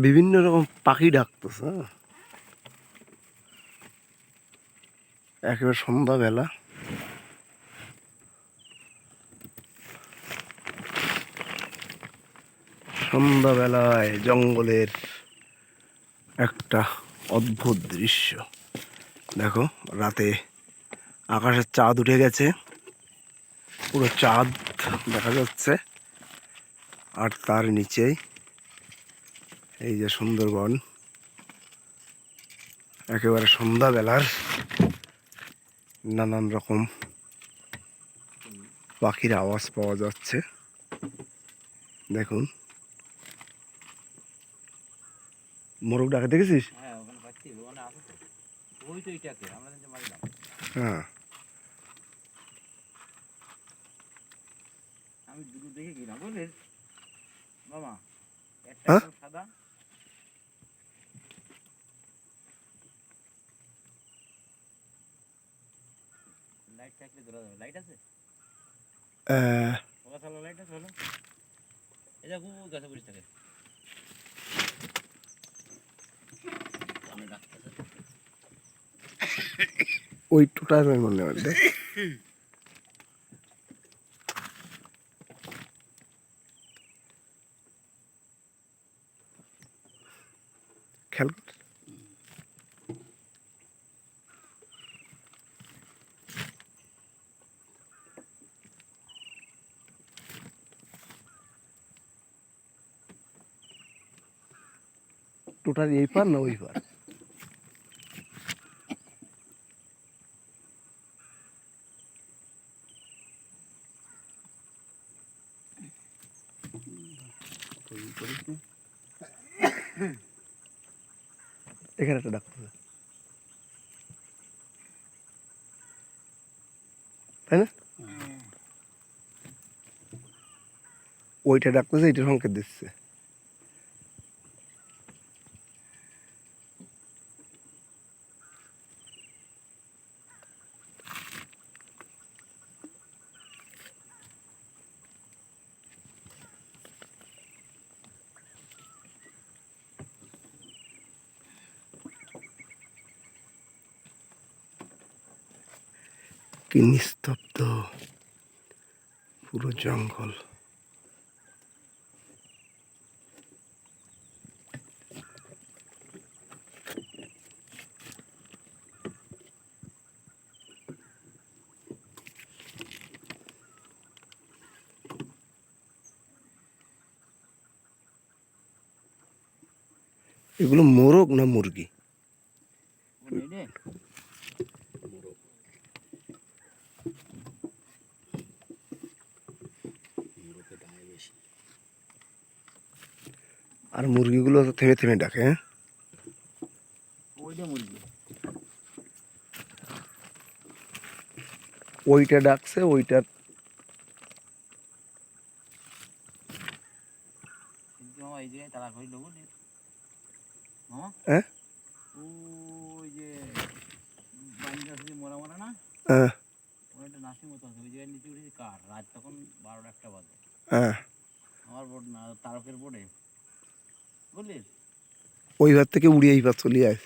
বিভিন্ন রকম পাখি ডাকতেছে হ্যাঁ। একেবারে সন্ধ্যাবেলা। সন্ধ্যাবেলায় জঙ্গলের একটা অদ্ভুত দৃশ্য। দেখো, রাতে আকাশের চাঁদ উঠে গেছে। পুরো চাঁদ দেখা যাচ্ছে। আর তার নিচেই এই যে সুন্দরবন। একেবারে সন্ধ্যাবেলার নানান রকম পাখির আওয়াজ পাওয়া যাচ্ছে। দেখুন। মোরগ ডাকে দেখেছিস হ্যাঁ ওখানে পাচ্ছি ওখানে আছে তো ওই তো এইটাকে আমরা যে মারলাম। হ্যাঁ। আমি দুটো দেখে গেলাম বুঝলি? মামা একটা হ্যাঁ? সাদা। লাইট থাকলে ধরা যাবে। লাইট আছে? ওকা লাইট আছে হলো এটা খুব গাছে বসে থাকে আমি ডাক্তার ওই টুটার মনে হয় কর। টোটাল এই পার না ওই পার? এখানে একটা ডাক্তার তাই না? ওইটা ডাকতেছে এইটা সংকেত দিচ্ছে। কি নিস্তব্ধ। পুরো জঙ্গল। এগুলো মোরগ না মুরগি? আর মুরগিগুলো তো থেমে থেমে ডাকে হ্যাঁ? ওইটা ডাকছে ওইটার হ্যাঁ? হ্যাঁ। হ্যাঁ। আমার বোর্ড না তারকের বোর্ডে। ওই ঘর থেকে উড়িয়ে এই ভাত চলে আস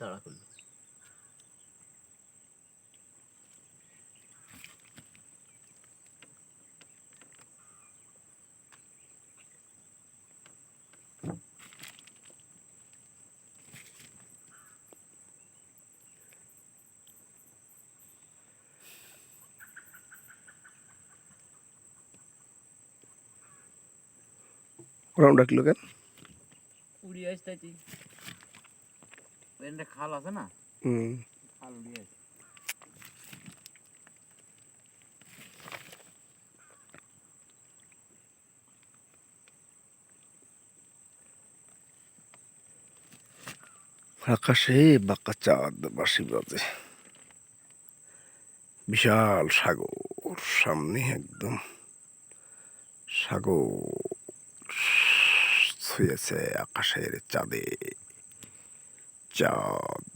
তাড়া করল। ওরম ডাকলো কেন? উড়িয়ে আসতে একটা খাল আছে না? হুম। খাল উড়িয়ে আসে আকাশে বাঁকা চাঁদ বাসি বাজে বিশাল সাগর সামনে একদম সাগর। ছুঁয়েছে আকাশের চাঁদে চাঁদ